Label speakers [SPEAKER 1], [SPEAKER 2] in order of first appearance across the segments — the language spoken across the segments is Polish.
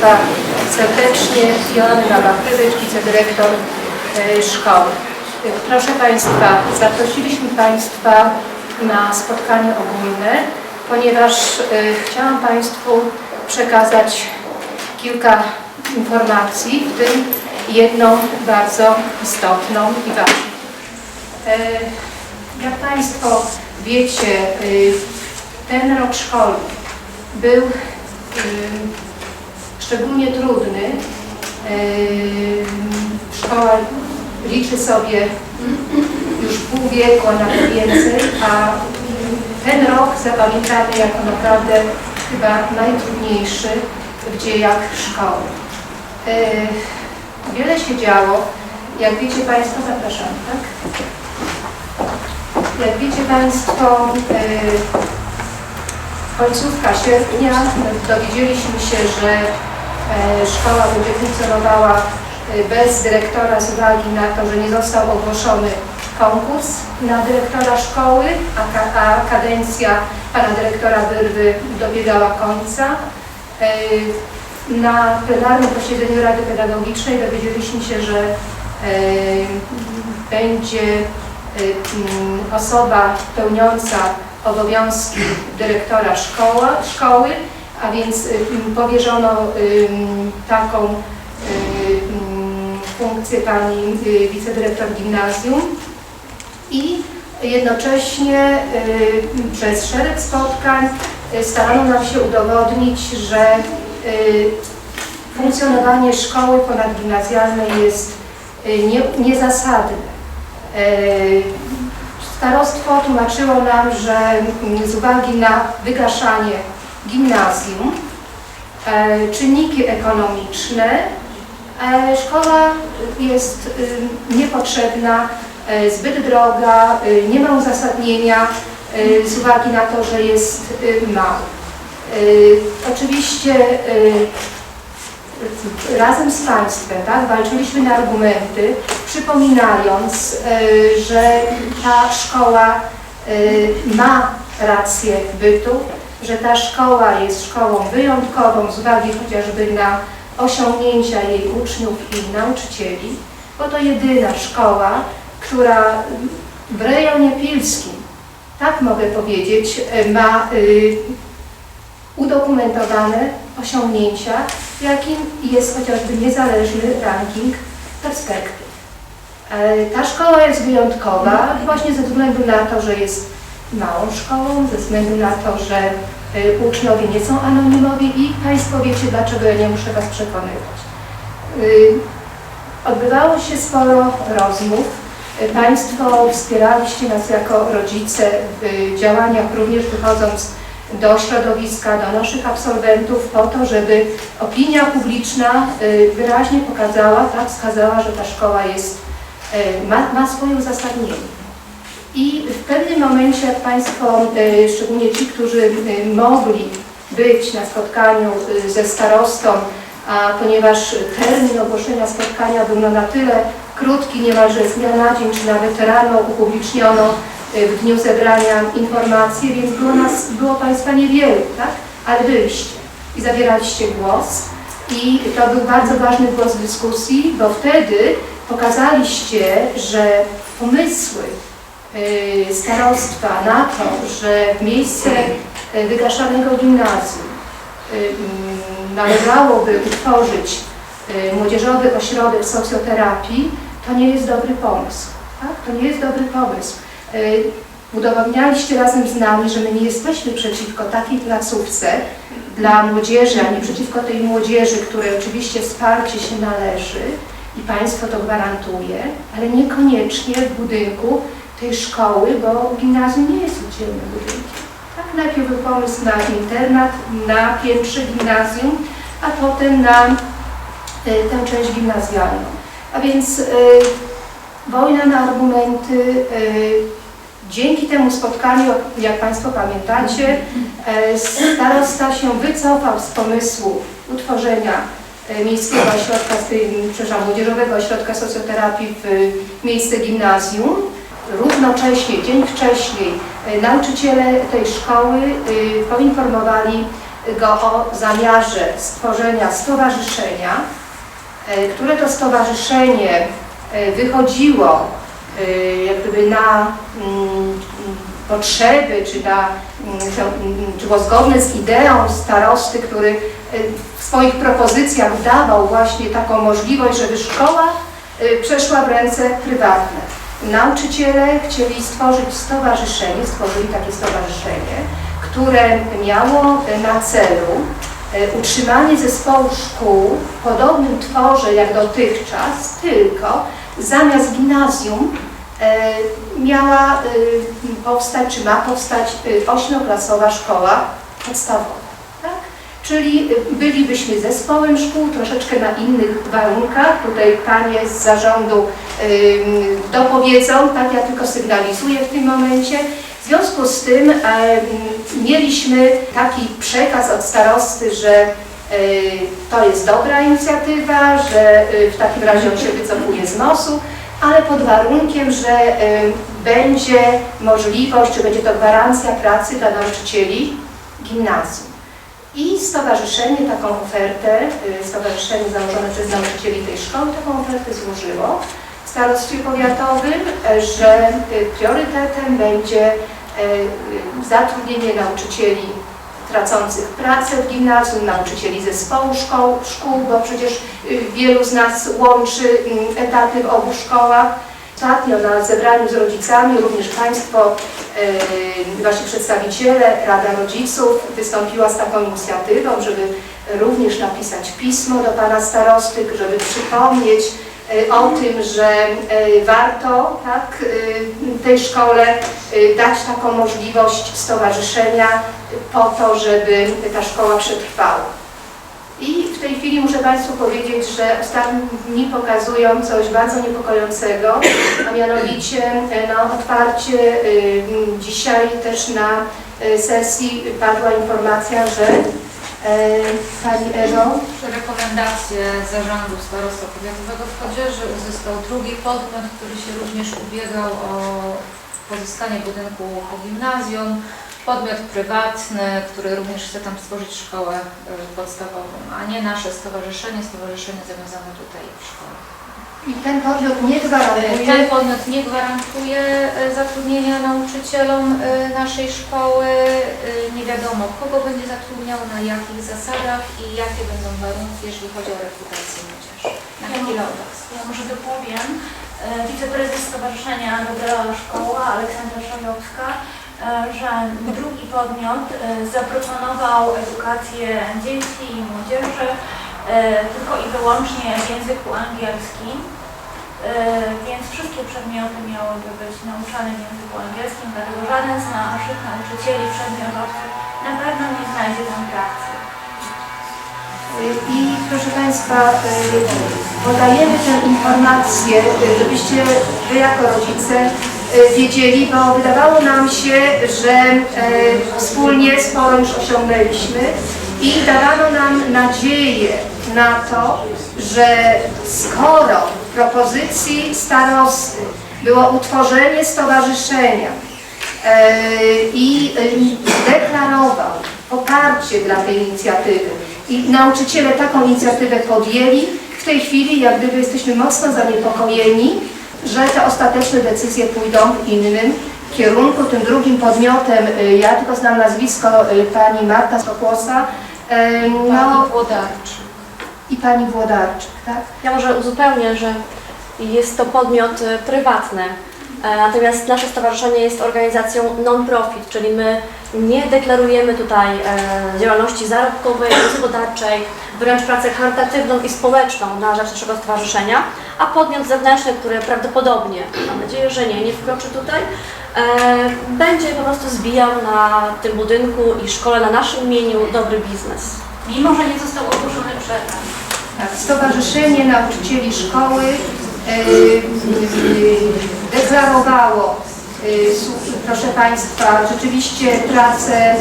[SPEAKER 1] Państwa serdecznie. Joanna Machywicz, wicedyrektor e, szkoły. Proszę Państwa, zaprosiliśmy Państwa na spotkanie ogólne, ponieważ e, chciałam Państwu przekazać kilka informacji, w tym jedną bardzo istotną i ważną. E, Jak Państwo wiecie, ten rok szkolny był szczególnie trudny. Szkoła liczy sobie już pół wieku, a nawet więcej, a ten rok zapamiętamy jako naprawdę chyba najtrudniejszy w dziejach szkoły. Y, Wiele się działo. Jak wiecie Państwo, zapraszam, tak? Jak wiecie Państwo, y, końcówka sierpnia dowiedzieliśmy się, że e, szkoła będzie funkcjonowała e, bez dyrektora z uwagi na to, że nie został ogłoszony konkurs na dyrektora szkoły, a, a kadencja pana dyrektora Wyrwy dobiegała końca. E, Na plenarnym posiedzeniu Rady Pedagogicznej dowiedzieliśmy się, że e, będzie e, mm, osoba pełniąca obowiązki dyrektora szkoła, szkoły, a więc y, powierzono taką y, funkcję pani y, wicedyrektor gimnazjum i jednocześnie przez szereg spotkań starano nam się udowodnić, że funkcjonowanie szkoły ponadgimnazjalnej jest nie, niezasadne. Y, Starostwo tłumaczyło nam, że mm, z uwagi na wygaszanie gimnazjum, e, czynniki ekonomiczne, e, szkoła jest y, niepotrzebna, e, zbyt droga, y, nie ma uzasadnienia y, z uwagi na to, że jest y, mała. Y, Oczywiście razem z Państwem tak, walczyliśmy na argumenty, przypominając, że ta szkoła ma rację bytu, że ta szkoła jest szkołą wyjątkową z uwagi chociażby na osiągnięcia jej uczniów i nauczycieli, bo to jedyna szkoła, która w rejonie pilskim, tak mogę powiedzieć, ma y, udokumentowane osiągnięcia, jakim jest chociażby niezależny ranking perspektyw. E, Ta szkoła jest wyjątkowa właśnie ze względu na to, że jest małą szkołą, ze względu na to, że e, uczniowie nie są anonimowi i Państwo wiecie, dlaczego ja nie muszę Was przekonywać. Y, Odbywało się sporo rozmów. Y, Państwo wspieraliście nas jako rodzice w działaniach, również wychodząc do środowiska, do naszych absolwentów po to, żeby opinia publiczna y, wyraźnie pokazała, tak, wskazała, że ta szkoła jest, y, ma, ma swoje uzasadnienie. I w pewnym momencie, jak Państwo, y, szczególnie ci, którzy y, mogli być na spotkaniu y, ze starostą, a ponieważ termin ogłoszenia spotkania był no na tyle krótki, niemalże z dnia na dzień, czy nawet rano upubliczniono w dniu zebrania informacje, więc było, nas, było Państwa niewielu, tak? Ale byliście i zabieraliście głos. I to był bardzo ważny głos w dyskusji, bo wtedy pokazaliście, że pomysły starostwa na to, że w miejsce y, wygaszanego gimnazjum y, mm, należałoby utworzyć y, młodzieżowy ośrodek socjoterapii, to nie jest dobry pomysł. Tak? To nie jest dobry pomysł. Y, Udowodnialiście razem z nami, że my nie jesteśmy przeciwko takiej placówce dla młodzieży, ani przeciwko tej młodzieży, której oczywiście wsparcie się należy i Państwo to gwarantuje, ale niekoniecznie w budynku tej szkoły, bo gimnazjum nie jest oddzielnym budynkiem. Tak, najpierw był pomysł na internat, na piętrze gimnazjum, a potem na y, tę część gimnazjalną. A więc y, wojna na argumenty. Y, dzięki temu spotkaniu, jak Państwo pamiętacie, starosta się wycofał z pomysłu utworzenia Miejskiego Ośrodka, przepraszam, Młodzieżowego Ośrodka Socjoterapii w miejsce gimnazjum. Równocześnie, dzień wcześniej, y, nauczyciele tej szkoły y, poinformowali go o zamiarze stworzenia stowarzyszenia, e, które to stowarzyszenie e, wychodziło e, jak gdyby na mm, potrzeby, czy, na, mm, mm, czy było zgodne z ideą starosty, który e, w swoich propozycjach dawał właśnie taką możliwość, żeby szkoła e, przeszła w ręce prywatne. Nauczyciele chcieli stworzyć stowarzyszenie, stworzyli takie stowarzyszenie, które miało na celu e, utrzymanie zespołu szkół w podobnym tworze jak dotychczas, tylko zamiast gimnazjum e, miała e, powstać, czy ma powstać ośmioklasowa szkoła podstawowa. Czyli bylibyśmy zespołem szkół troszeczkę na innych warunkach. Tutaj Panie z zarządu dopowiedzą, tak ja tylko sygnalizuję w tym momencie. W związku z tym mieliśmy taki przekaz od starosty, że y, to jest dobra inicjatywa, że y, w takim razie on się wycofuje z MOS-u, ale pod warunkiem, że y, będzie możliwość, czy będzie to gwarancja pracy dla nauczycieli gimnazjum. I stowarzyszenie taką ofertę, y, stowarzyszenie założone przez nauczycieli tej szkoły, taką ofertę złożyło w starostwie powiatowym, e, że y, priorytetem będzie e, y, zatrudnienie nauczycieli tracących pracę w gimnazjum, nauczycieli zespołu szkoł, szkół, bo przecież wielu z nas łączy mm, etaty w obu szkołach. Ostatnio na zebraniu z rodzicami również Państwo, Wasi przedstawiciele, Rada Rodziców wystąpiła z taką inicjatywą, żeby również napisać pismo do Pana Starosty, żeby przypomnieć yy, o tym, że yy, warto tak, tej szkole dać taką możliwość stowarzyszenia po to, żeby ta szkoła przetrwała. I w tej chwili muszę Państwu powiedzieć, że ostatnie dni pokazują coś bardzo niepokojącego, a mianowicie e, no, otwarcie m, dzisiaj też na y, sesji padła informacja, że e, Pani Ewo,
[SPEAKER 2] rekomendacje zarządu starostwa powiatowego w Chodzieży uzyskał drugi podmiot, który się również ubiegał o pozyskanie budynku po gimnazjum. Podmiot prywatny, który również chce tam stworzyć szkołę y, podstawową, a nie nasze stowarzyszenie, stowarzyszenie zawiązane tutaj w szkole.
[SPEAKER 1] i ten podmiot nie gwarantuje,
[SPEAKER 2] Ten podmiot nie gwarantuje y, zatrudnienia nauczycielom y, naszej szkoły. Nie wiadomo, kogo będzie zatrudniał, na jakich zasadach i jakie będą warunki, jeżeli chodzi o rekrutację młodzieży. Na chwilę obecną.
[SPEAKER 3] Ja może dopowiem. E, Wiceprezes Stowarzyszenia Dobra Szkoła Aleksandra Szajowska, e, że drugi podmiot e, zaproponował edukację dzieci i młodzieży e, tylko i wyłącznie w języku angielskim. E, Więc wszystkie przedmioty miałyby być nauczane w języku angielskim, dlatego żaden z naszych nauczycieli przedmiotowców na pewno nie znajdzie tam pracy.
[SPEAKER 1] I proszę Państwa, podajemy tę informację, żebyście Wy jako rodzice wiedzieli, bo wydawało nam się, że y, wspólnie sporo już osiągnęliśmy i dawano nam nadzieję na to, że skoro w propozycji starosty było utworzenie stowarzyszenia, e, i e, deklarował poparcie dla tej inicjatywy. I nauczyciele taką inicjatywę podjęli. W tej chwili jak gdyby jesteśmy mocno zaniepokojeni, że te ostateczne decyzje pójdą w innym kierunku. Tym drugim podmiotem, e, ja tylko znam nazwisko e, pani Marta Stokłosa, e, no
[SPEAKER 2] Pani Włodarczy.
[SPEAKER 1] i pani Włodarczyk, tak?
[SPEAKER 4] Ja może uzupełnię, że jest to podmiot prywatny, natomiast nasze stowarzyszenie jest organizacją non-profit, czyli my nie deklarujemy tutaj e, działalności zarobkowej, gospodarczej, wręcz pracę charytatywną i społeczną na rzecz naszego stowarzyszenia, a podmiot zewnętrzny, który prawdopodobnie, mam nadzieję, że nie, nie wkroczy tutaj, e, będzie po prostu zbijał na tym budynku i szkole na naszym imieniu dobry biznes.
[SPEAKER 3] Mimo, że nie został ogłoszony przetarg.
[SPEAKER 1] Tak, Stowarzyszenie Nauczycieli Szkoły e, e, deklarowało, słu- proszę Państwa, rzeczywiście pracę e,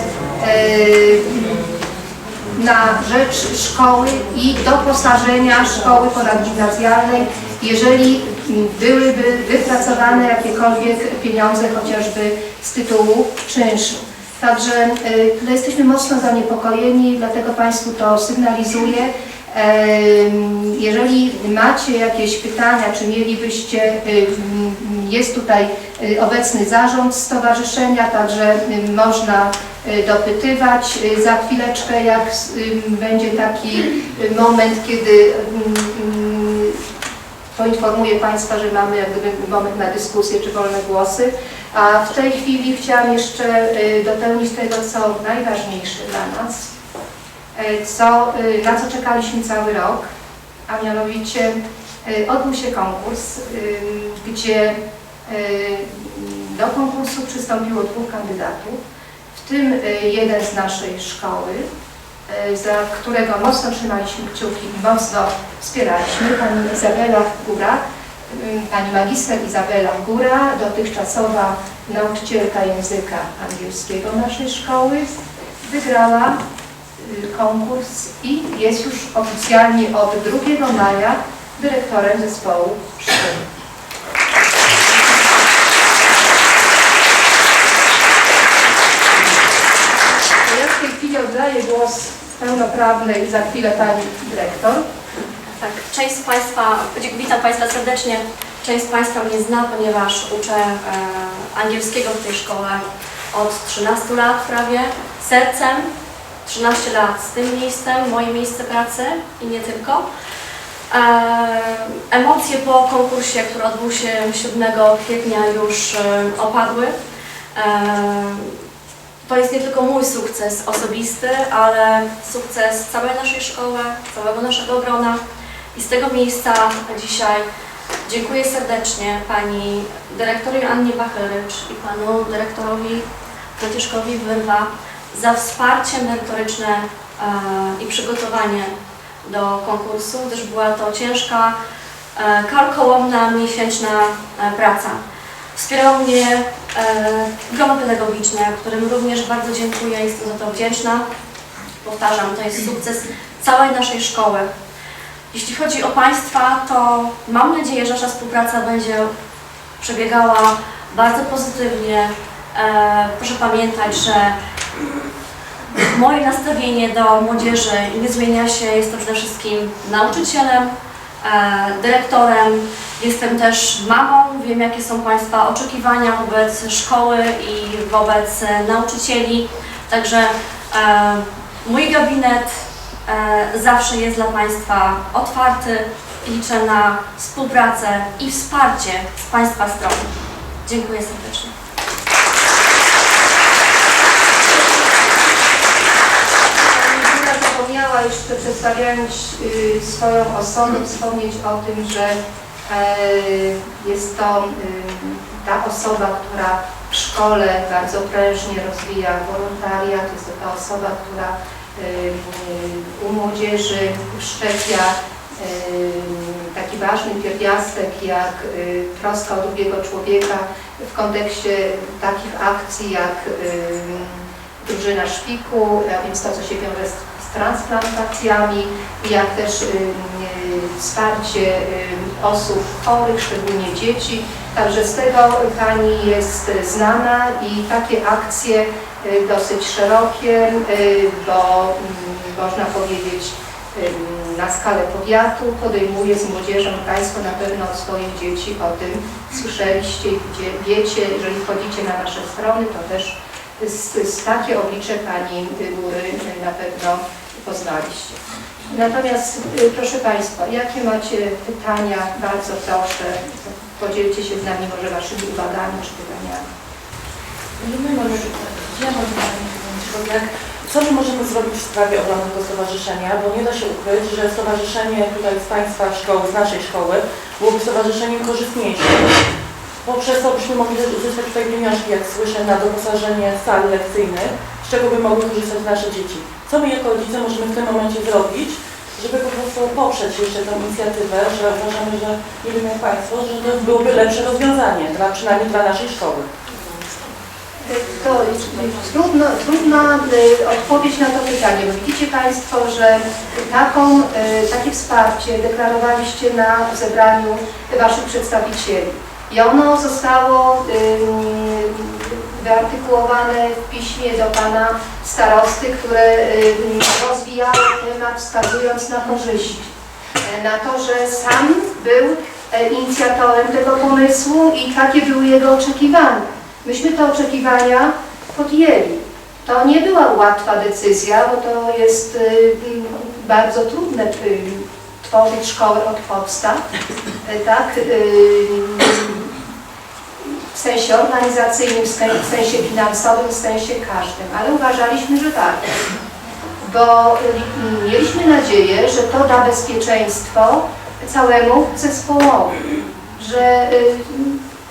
[SPEAKER 1] na rzecz szkoły i doposażenia szkoły ponadgimnazjalnej, jeżeli byłyby wypracowane jakiekolwiek pieniądze chociażby z tytułu czynszu. Także y, no, jesteśmy mocno zaniepokojeni, dlatego Państwu to sygnalizuję. Jeżeli macie jakieś pytania, czy mielibyście, jest tutaj y, obecny zarząd stowarzyszenia, także można y, dopytywać. Y, Za chwileczkę, jak będzie taki moment, kiedy poinformuję Państwa, że mamy jak gdyby moment na dyskusję czy wolne głosy. A w tej chwili chciałam jeszcze dopełnić tego, co najważniejsze dla nas, co, y, na co czekaliśmy cały rok, a mianowicie y, odbył się konkurs, gdzie do konkursu przystąpiło dwóch kandydatów, w tym jeden z naszej szkoły, za którego mocno trzymaliśmy kciuki i mocno wspieraliśmy, pani Izabela Góra, pani magister Izabela Góra, dotychczasowa nauczycielka języka angielskiego naszej szkoły, wygrała konkurs i jest już oficjalnie od 2 maja dyrektorem zespołu szkoły. Ja w tej chwili oddaję głos pełnoprawnej za chwilę pani dyrektor.
[SPEAKER 4] Tak, część z Państwa, witam Państwa serdecznie. Część z Państwa mnie zna, ponieważ uczę e, angielskiego w tej szkole od 13 lat prawie, sercem. 13 lat z tym miejscem, moje miejsce pracy i nie tylko. Emocje po konkursie, który odbył się 7 kwietnia już opadły. To jest nie tylko mój sukces osobisty, ale sukces całej naszej szkoły, całego naszego grona. I z tego miejsca dzisiaj dziękuję serdecznie Pani dyrektor Annie Bachelycz i Panu dyrektorowi Franciszkowi Wyrwa za wsparcie merytoryczne e, i przygotowanie do konkursu, gdyż była to ciężka, e, karkołomna, miesięczna e, praca. Wspierało mnie grono pedagogiczne, którym również bardzo dziękuję jestem za to wdzięczna. Powtarzam, to jest sukces całej naszej szkoły. Jeśli chodzi o Państwa, to mam nadzieję, że nasza współpraca będzie przebiegała bardzo pozytywnie. Proszę pamiętać, że moje nastawienie do młodzieży nie zmienia się. Jestem przede wszystkim nauczycielem, e, dyrektorem, jestem też mamą. Wiem, jakie są Państwa oczekiwania wobec szkoły i wobec nauczycieli. Także e, mój gabinet e, zawsze jest dla Państwa otwarty. Liczę na współpracę i wsparcie z Państwa strony. Dziękuję serdecznie.
[SPEAKER 1] Pani Góra zapomniała jeszcze przedstawiając y, swoją osobę, wspomnieć o tym, że e, jest to y, ta osoba, która w szkole bardzo prężnie rozwija wolontariat, jest to ta osoba, która y, u młodzieży wszczepia y, taki ważny pierwiastek jak troska o drugiego człowieka w kontekście takich akcji jak drużyna szpiku, a więc to, co się wiąże z transplantacjami, jak też y, y, wsparcie y, osób chorych, szczególnie dzieci. Także z tego Pani jest znana i takie akcje dosyć szerokie, bo mm, można powiedzieć na skalę powiatu podejmuje z młodzieżą. Państwo na pewno od swoich dzieci o tym słyszeliście wiecie, jeżeli wchodzicie na nasze strony, to też z, z takie oblicze Pani Góry na pewno poznaliście. Natomiast y, proszę Państwa, jakie macie pytania, bardzo proszę, podzielcie się z nami może Waszymi uwagami czy pytaniami.
[SPEAKER 5] My ja mam pytanie, co my możemy zrobić w sprawie obrony tego stowarzyszenia, bo nie da się ukryć, że stowarzyszenie tutaj z Państwa szkoły, z naszej szkoły, byłoby stowarzyszeniem korzystniejszym. Poprzez to byśmy mogli uzyskać tutaj pieniążki, jak słyszę, na doposażenie sal lekcyjnych, z czego by mogły korzystać nasze dzieci. Co my jako rodzice możemy w tym momencie zrobić, żeby po prostu poprzeć jeszcze tę inicjatywę, że uważamy, że nie wiem jak Państwo, że to byłoby lepsze rozwiązanie, dla, przynajmniej dla naszej szkoły.
[SPEAKER 1] To trudno, trudna y, odpowiedź na to pytanie, bo widzicie Państwo, że taką, y, takie wsparcie deklarowaliście na zebraniu Waszych przedstawicieli. I ono zostało wyartykułowane w piśmie do pana starosty, które y, rozwijało temat wskazując na korzyści, e, na to, że sam był e, inicjatorem tego pomysłu i takie były jego oczekiwania. Myśmy te oczekiwania podjęli. To nie była łatwa decyzja, bo to jest y, bardzo trudne tworzyć szkołę od podstaw, y, tak, y, sensie organizacyjnym, w sen- w sensie finansowym, w sensie każdym, ale uważaliśmy, że tak, bo y, mieliśmy nadzieję, że to da bezpieczeństwo całemu zespołowi, że y,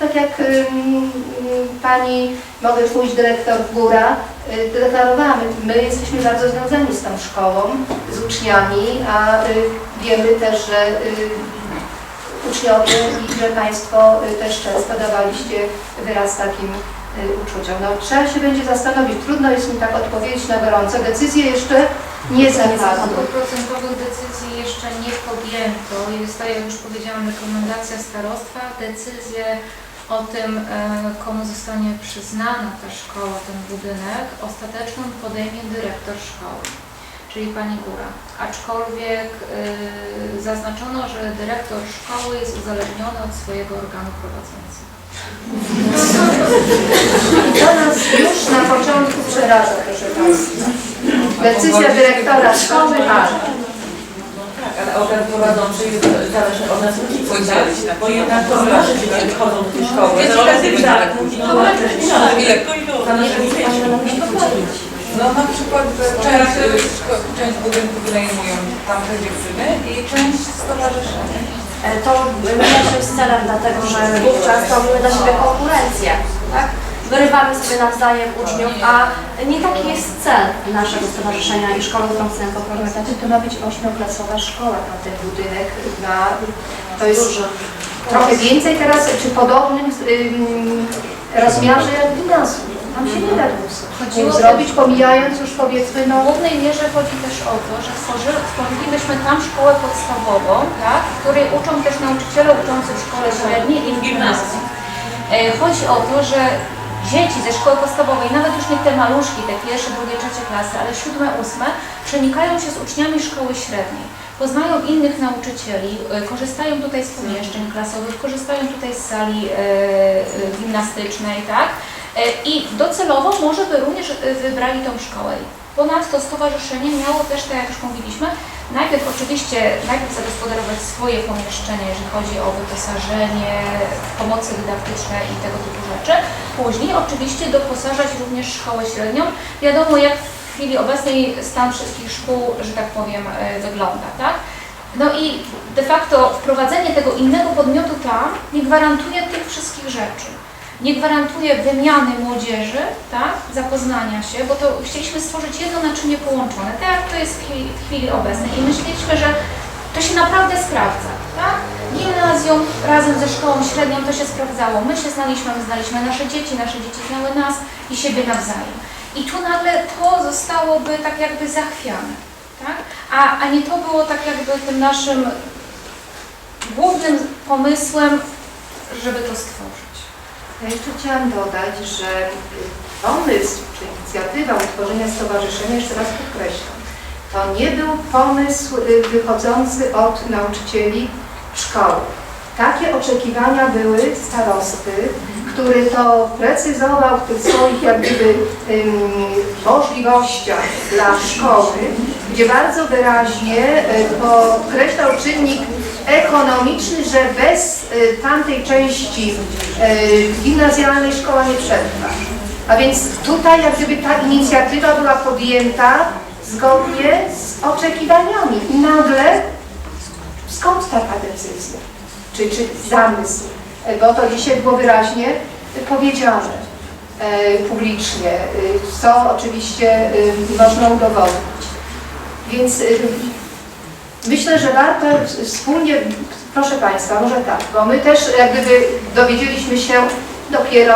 [SPEAKER 1] tak jak y, pani, mogę pójść dyrektor Góra, deklarowała, my, my jesteśmy bardzo związani z tą szkołą, z uczniami, a wiemy też, że uczniowie i że Państwo y, też często dawaliście wyraz takim y, uczuciom. No, trzeba się będzie zastanowić, trudno jest mi tak odpowiedzieć na gorąco. Decyzje jeszcze nie zapadły.
[SPEAKER 2] procentowych decyzji jeszcze nie podjęto. Jest, tak jak już powiedziałam, rekomendacja starostwa. Decyzję o tym, e, komu zostanie przyznana ta szkoła, ten budynek, ostateczną podejmie dyrektor szkoły, czyli pani Góra. Aczkolwiek e, zaznaczono, że dyrektor szkoły jest uzależniony od swojego organu prowadzącego.
[SPEAKER 1] To nas już na początku przeraża, proszę Państwa. Decyzja dyrektora szkoły, tak.
[SPEAKER 5] Tak, ale organ prowadzący jest zależny od nas rodziców, tak? bo jednak to nasze dzieci chodzą do tej szkoły. Tak, zależy mi
[SPEAKER 6] No na przykład, część, y, część budynku wynajmują tamte dziewczyny i część stowarzyszenia.
[SPEAKER 4] E, To myślę, że jest celem, dlatego że wówczas robimy dla siebie konkurencję, tak? Wyrywamy sobie nawzajem uczniów, a nie taki jest cel naszego stowarzyszenia i szkoły, którą chcemy poprowadzić.
[SPEAKER 1] Znaczy, to ma być ośmioklasowa szkoła, a ten budynek ma, to jest trochę więcej teraz, czy podobnym ym, rozmiarze jak gimnazjum. Tam się nie da
[SPEAKER 2] Chodziło
[SPEAKER 1] zrobić, pomijając już powiedzmy,
[SPEAKER 2] W
[SPEAKER 1] no
[SPEAKER 2] głównej mierze chodzi też o to, że stworzy- stworzylibyśmy tam szkołę podstawową, tak, w której uczą też nauczyciele uczący w szkole średniej i w gimnazjum. E, Chodzi o to, że dzieci ze szkoły podstawowej, nawet już nie te maluszki, te pierwsze, drugie, trzecie klasy, ale siódme, ósme, przenikają się z uczniami szkoły średniej. Poznają innych nauczycieli, e, korzystają tutaj z pomieszczeń klasowych, korzystają tutaj z sali e, e, gimnastycznej, tak? E, I docelowo może by również e, wybrali tą szkołę. Ponadto stowarzyszenie miało też, tak jak już mówiliśmy, najpierw oczywiście najpierw zagospodarować swoje pomieszczenia, jeżeli chodzi o wyposażenie, pomocy dydaktyczne i tego typu rzeczy. Później oczywiście doposażać również szkołę średnią. Wiadomo jak w chwili obecnej stan wszystkich szkół, że tak powiem, e, wygląda, tak? No i de facto wprowadzenie tego innego podmiotu tam nie gwarantuje tych wszystkich rzeczy nie gwarantuje wymiany młodzieży, tak, zapoznania się, bo to chcieliśmy stworzyć jedno naczynie połączone, tak jak to jest w chwili, w chwili obecnej i myśleliśmy, że to się naprawdę sprawdza, tak? Gimnazjum razem ze szkołą średnią to się sprawdzało, my się znaliśmy, my znaliśmy nasze dzieci, nasze dzieci znały nas i siebie nawzajem. I tu nagle to zostałoby tak jakby zachwiane, tak? A, a nie to było tak jakby tym naszym głównym pomysłem, żeby to stworzyć.
[SPEAKER 1] Ja jeszcze chciałam dodać, że pomysł czy inicjatywa utworzenia stowarzyszenia, jeszcze raz podkreślam, to nie był pomysł y, wychodzący od nauczycieli szkoły. Takie oczekiwania były starosty, który to precyzował w tych swoich możliwościach dla szkoły, gdzie bardzo wyraźnie y, podkreślał czynnik ekonomiczny, że bez y, tamtej części y, gimnazjalnej szkoła nie przetrwa. A więc tutaj jak gdyby ta inicjatywa była podjęta zgodnie z oczekiwaniami i nagle skąd taka decyzja, czy, czy zamysł, E, bo to dzisiaj było wyraźnie powiedziane e, publicznie, y, co oczywiście można udowodnić. Więc Myślę, że warto wspólnie, proszę Państwa, może tak, bo my też jak gdyby dowiedzieliśmy się dopiero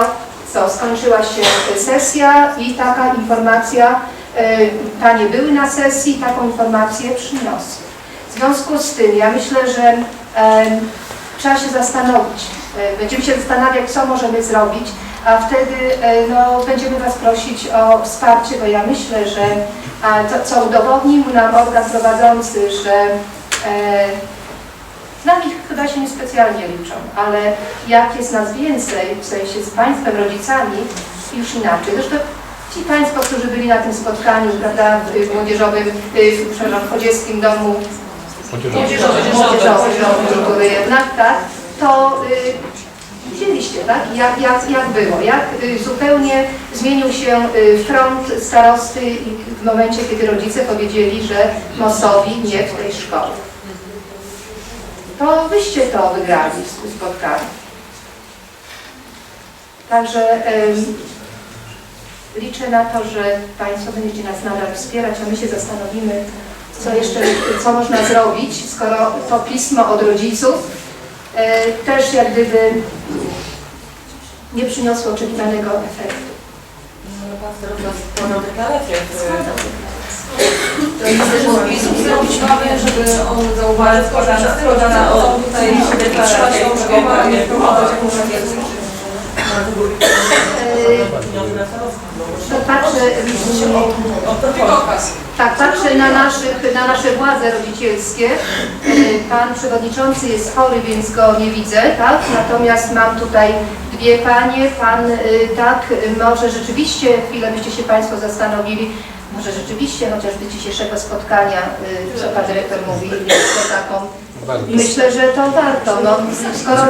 [SPEAKER 1] co, skończyła się sesja i taka informacja, e, Panie były na sesji, taką informację przyniosły. W związku z tym ja myślę, że trzeba się zastanowić, e, będziemy się zastanawiać, co możemy zrobić, a wtedy e, no, będziemy Was prosić o wsparcie, bo ja myślę, że to, co udowodnił nam organ prowadzący, że e, na nich chyba się niespecjalnie liczą, ale jak jest nas więcej, w sensie z Państwem, rodzicami, już inaczej. Zresztą ci Państwo, którzy byli na tym spotkaniu, prawda, w y, młodzieżowym, y, w, przepraszam, w chodzieckim domu młodzieżowym kultury jednak, tak, to y, widzieliście, tak, jak, jak, jak było, jak y, zupełnie zmienił się y, front starosty w momencie, kiedy rodzice powiedzieli, że Mosowi nie w tej szkole. To wyście to wygrali w spotkaniu. Także liczę na to, że Państwo będziecie nas nadal wspierać, a my się zastanowimy, co jeszcze, co można zrobić, skoro to pismo od rodziców e, też jak gdyby nie przyniosło oczekiwanego efektu.
[SPEAKER 5] No, Pan teraz składał deklarację.
[SPEAKER 6] Pisów zrobić mamy, żeby on zauważył, składana, składana o tutaj
[SPEAKER 5] deklarację.
[SPEAKER 1] E, to patrzę,
[SPEAKER 6] Tylko okaz.
[SPEAKER 1] Tak, patrzę na, naszych, na nasze władze rodzicielskie. E, Pan przewodniczący jest chory, więc go nie widzę, tak? Natomiast mam tutaj dwie panie. Pan, y, tak, może rzeczywiście, chwilę byście się Państwo zastanowili, może rzeczywiście chociażby dzisiejszego spotkania, y, co Pan Dyrektor mówi, jest to taką Myślę, że to warto. No, skoro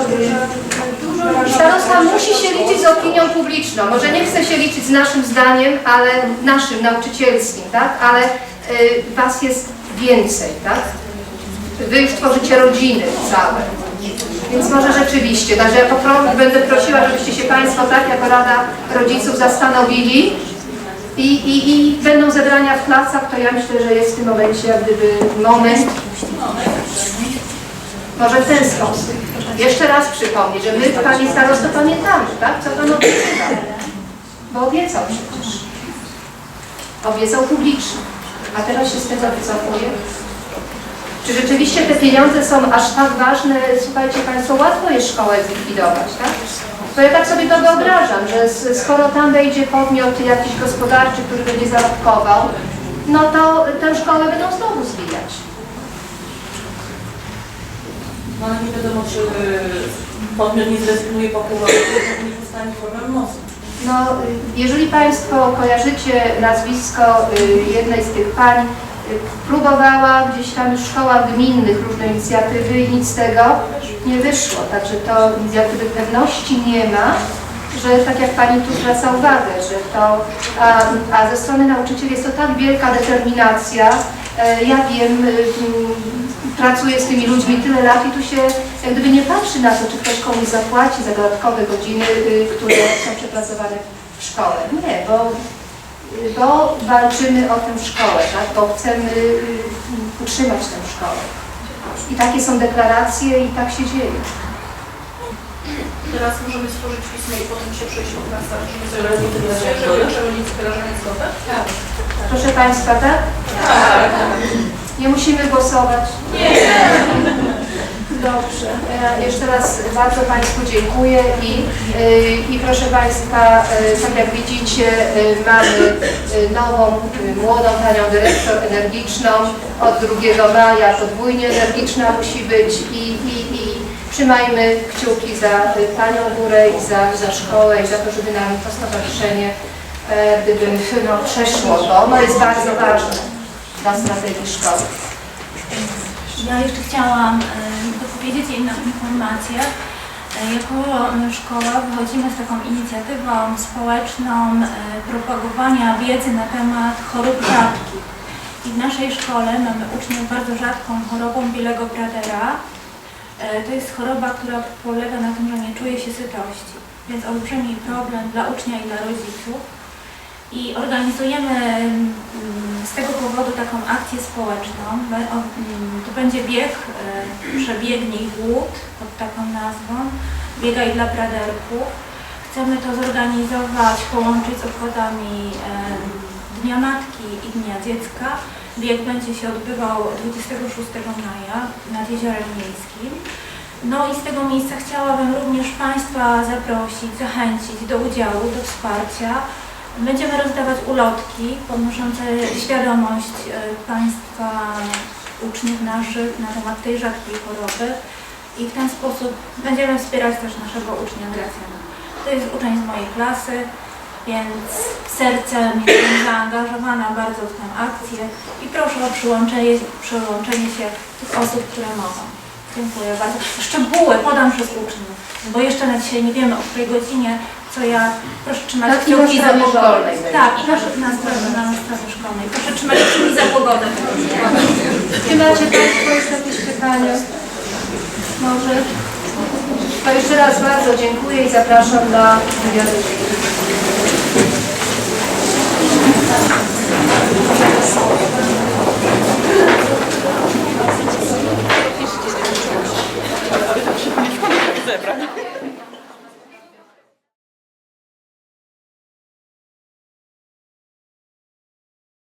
[SPEAKER 1] starosta musi się liczyć z opinią publiczną. Może nie chce się liczyć z naszym zdaniem, ale naszym nauczycielskim, tak? Ale y, was jest więcej, tak? Wy już tworzycie rodziny całe. Więc może rzeczywiście, także ja popro- będę prosiła, żebyście się Państwo tak jako Rada Rodziców zastanowili i, i, i będą zebrania w klasach, to ja myślę, że jest w tym momencie jak gdyby moment, może w ten sposób. Jeszcze raz przypomnieć, że my, Pani Starosto, pamiętamy, tak? Co Pan obiecał. Bo obiecał przecież. Obiecał publicznie. A teraz się z tego wycofuje. Czy rzeczywiście te pieniądze są aż tak ważne? Słuchajcie Państwo, łatwo jest szkołę zlikwidować, tak? To ja tak sobie to wyobrażam, że skoro tam wejdzie podmiot jakiś gospodarczy, który będzie zarobkował, no to tę szkołę będą znowu zwijać.
[SPEAKER 5] No ale nie wiadomo, czy y, podmiot nie zrezygnuje po pół roku, nie powstanie problem mocy.
[SPEAKER 1] No, jeżeli Państwo kojarzycie nazwisko y, jednej z tych pań, y, próbowała gdzieś tam szkołach gminnych różne inicjatywy i nic z tego nie wyszło. Także to gdyby pewności nie ma, że tak jak Pani tu zwraca uwagę, że to, a, a ze strony nauczycieli jest to tak wielka determinacja. E, Ja wiem, y, mm, pracuję z tymi ludźmi tyle lat i tu się jak gdyby nie patrzy na to, czy ktoś komuś zapłaci za dodatkowe godziny, y, które są przepracowane w szkole. Nie, bo, y, bo walczymy o tę szkołę, tak? bo chcemy y, utrzymać tę szkołę. I takie są deklaracje i tak się dzieje.
[SPEAKER 7] Teraz możemy stworzyć pismo i potem się przejść od nas, tak, żeby
[SPEAKER 5] tyle, że
[SPEAKER 7] wyrażali zgodę?
[SPEAKER 1] Proszę Państwa, tak? Nie musimy głosować? Nie. Dobrze. Jeszcze raz bardzo Państwu dziękuję i, y, i proszę Państwa, y, tak jak widzicie, y, mamy nową, młodą Panią Dyrektor energiczną. Od 2 maja podwójnie energiczna musi być i, i, i trzymajmy kciuki za Panią Górę i za, za szkołę i za to, żeby nam to stowarzyszenie e, gdyby no, przeszło, bo ono jest bardzo ważne dla strategii szkoły.
[SPEAKER 3] Ja jeszcze chciałam dopowiedzieć jedną informację. E, Jako szkoła wychodzimy z taką inicjatywą społeczną e, propagowania wiedzy na temat chorób rzadkich. I w naszej szkole mamy uczniów bardzo rzadką chorobą Bielego Bradera. E, To jest choroba, która polega na tym, że nie czuje się sytości. Więc olbrzymi problem dla ucznia i dla rodziców. I organizujemy mm, z tego powodu taką akcję społeczną. Mm, To będzie bieg, e, przebiegnij głód pod taką nazwą, biegaj dla braderków. Chcemy to zorganizować, połączyć z obchodami e, Dnia Matki i Dnia Dziecka. Bieg będzie się odbywał 26 maja nad Jeziorem Miejskim. No i z tego miejsca chciałabym również Państwa zaprosić, zachęcić do udziału, do wsparcia. Będziemy rozdawać ulotki podnoszące świadomość e, Państwa, uczniów naszych na temat tej rzadkiej choroby i w ten sposób będziemy wspierać też naszego ucznia Gracjana. To jest uczeń z mojej klasy, więc sercem jestem zaangażowana bardzo w tę akcję i proszę o przyłączenie, przyłączenie się tych osób, które mogą. Dziękuję bardzo. Szczegóły podam przez uczniów, bo jeszcze na dzisiaj nie wiemy o której godzinie, co ja proszę trzymać
[SPEAKER 1] Tak, na
[SPEAKER 3] kciuki za pogodę. Tak, i na, na, stronie, na stronie szkolnej. Proszę trzymać kciuki za pogodę.
[SPEAKER 1] Czy macie Państwo jeszcze jakieś pytania? Może? To jeszcze raz bardzo dziękuję i zapraszam do wywiadu.
[SPEAKER 5] zebrać.